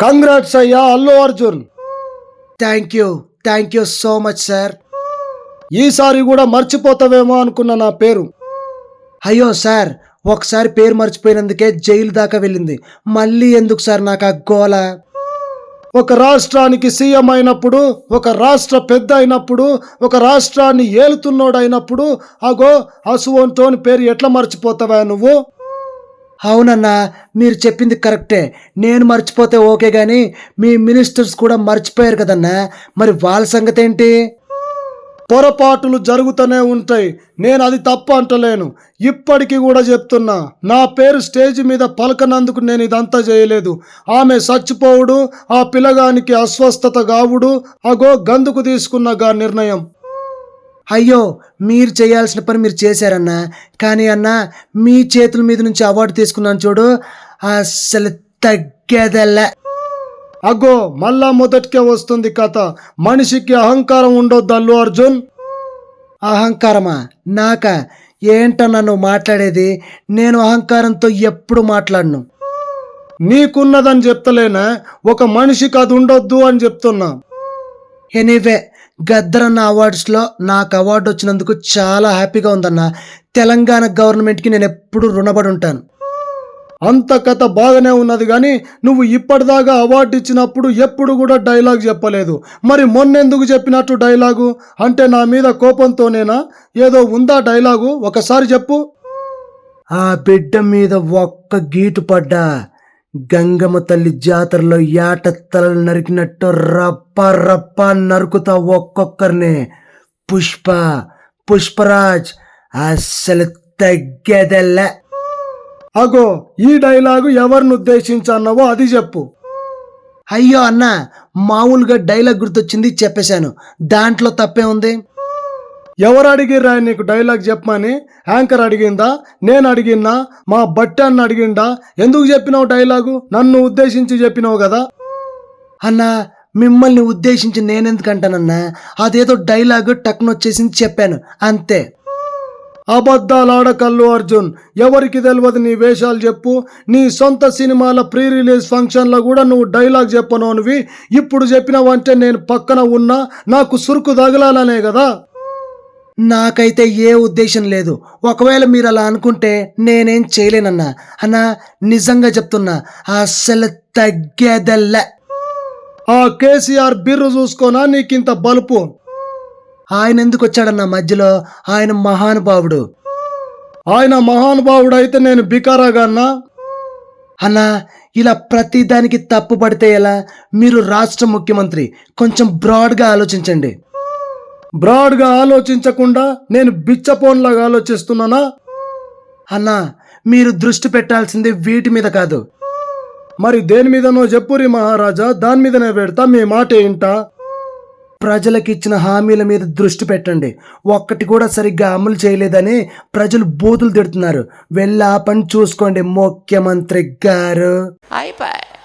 Congrats అయ్యా Allu Arjun thank you thank you so much sir ఈసారి కూడా మర్చిపోతావేమో అనుకున్న నా పేరు. అయ్యో సార్ ఒకసారి పేరు మర్చిపోయినందుకే జైలు దాకా వెళ్ళింది. మళ్ళీ ఎందుకు సార్ నాకు ఆ గోల? ఒక రాష్ట్రానికి సీఎం అయినప్పుడు ఒక రాష్ట్ర పెద్ద అయినప్పుడు ఒక రాష్ట్రాన్ని ఏలుతున్నోడు అయినప్పుడు అగో అసువంటోని పేరు ఎట్లా మర్చిపోతావా నువ్వు? అవునన్నా మీరు చెప్పింది కరెక్టే. నేను మర్చిపోతే ఓకే కానీ మీ మినిస్టర్స్ కూడా మర్చిపోయారు కదన్నా. మరి వాళ్ళ సంగతి ఏంటి పొరపాటులు జరుగుతూనే ఉంటాయి. నేను అది తప్పు అంటలేను. ఇప్పటికీ కూడా చెప్తున్నా నా పేరు స్టేజ్ మీద పలకనందుకు నేను ఇదంతా చేయలేదు. ఆమె చచ్చిపోవుడు ఆ పిల్లగానికి అస్వస్థత గావుడు అగో గందుకు తీసుకున్న గా నిర్ణయం. అయ్యో మీరు చేయాల్సిన పని మీరు చేశారన్నా. కానీ అన్నా మీ చేతుల మీద నుంచి అవార్డు తీసుకున్నాను చూడు అసలు తగ్గేదల్లా. అగో మళ్ళా మొదటికే వస్తుంది కథ. మనిషికి అహంకారం ఉండొద్దు అల్లు అర్జున్. అహంకారమా? నాక? ఏంటన్నా నువ్వు మాట్లాడేది? నేను అహంకారంతో ఎప్పుడు మాట్లాడను. నీకున్నదని చెప్తలేనా? ఒక మనిషికి అది ఉండొద్దు అని చెప్తున్నా. ఎనీవే గద్దరన్న అవార్డ్స్లో నాకు అవార్డు వచ్చినందుకు చాలా హ్యాపీగా ఉందన్న తెలంగాణ గవర్నమెంట్కి నేను ఎప్పుడు రుణపడి ఉంటాను. అంత కథ బాగానే ఉన్నది కానీ నువ్వు ఇప్పటిదాకా అవార్డు ఇచ్చినప్పుడు ఎప్పుడు కూడా డైలాగ్ చెప్పలేదు. మరి మొన్నెందుకు చెప్పినట్టు డైలాగు? అంటే నా మీద కోపంతోనేనా? ఏదో ఉందా డైలాగు? ఒకసారి చెప్పు. ఆ బిడ్డ మీద ఒక్క గీటు పడ్డా. గంగమ్మ తల్లి జాతరలో యాట తలలు నరికినట్టు రప్ప రప్ప నరుకుతా ఒక్కొక్కరిని. పుష్ప పుష్పరాజ్ అస్సలు తగ్గేదల్లా. అగో ఈ డైలాగు ఎవరిని ఉద్దేశించి అన్నావో అది చెప్పు. అయ్యో అన్న మామూలుగా డైలాగ్ గుర్తొచ్చింది చెప్పేశాను. దాంట్లో తప్పే ఉంది. ఎవరు అడిగిర్రా నీకు డైలాగ్ చెప్పమని? యాంకర్ అడిగిందా? నేను అడిగినా మా బట్టి అన్న అడిగిండా? ఎందుకు చెప్పినావు డైలాగు నన్ను ఉద్దేశించి చెప్పినావు కదా. అన్న మిమ్మల్ని ఉద్దేశించి నేనెందుకంటానన్నా? అదేదో డైలాగ్ టక్ను వచ్చేసింది చెప్పాను. అంతే. అబద్ధాలాడకల్లు అర్జున్. ఎవరికి తెలియదు నీ వేషాలు చెప్పు. నీ సొంత సినిమాల ప్రీ రిలీజ్ ఫంక్షన్లో కూడా నువ్వు డైలాగ్ చెప్పనోనివి. ఇప్పుడు చెప్పినావంటే నేను పక్కన ఉన్నా. నాకు సురుకు తగలాలనే కదా. నాకైతే ఏ ఉద్దేశం లేదు. ఒకవేళ మీరు అలా అనుకుంటే నేనేం చేయలేనన్నా. అన్నా నిజంగా చెప్తున్నా అస్సలు తగ్గేదల్లా. ఆ కేసీఆర్ బిర్రు చూసుకోనా నీకింత బలుపు? ఆయన ఎందుకు వచ్చాడన్న మధ్యలో? ఆయన మహానుభావుడు. ఆయన మహానుభావుడు అయితే నేను బికారాగాన్నా అన్నా? ఇలా ప్రతి దానికి తప్పు పడితే ఎలా? మీరు రాష్ట్ర ముఖ్యమంత్రి కొంచెం బ్రాడ్గా ఆలోచించండి. బ్రాడ్గా ఆలోచించకుండా నేను బిచ్చపోన్లాగా ఆలోచిస్తున్నానా? అన్నా మీరు దృష్టి పెట్టాల్సింది వీటి మీద కాదు. మరి దేని మీదనో చెప్పురి మహారాజా దాని మీదనే పెడతా మీ మాట ఏంటా? ప్రజలకు ఇచ్చిన హామీల మీద దృష్టి పెట్టండి. ఒక్కటి కూడా సరిగ్గా అమలు చేయలేదని ప్రజలు బూతులు తిడుతున్నారు. వెళ్ళా పని చూసుకోండి ముఖ్యమంత్రి గారు. అయిపోయి.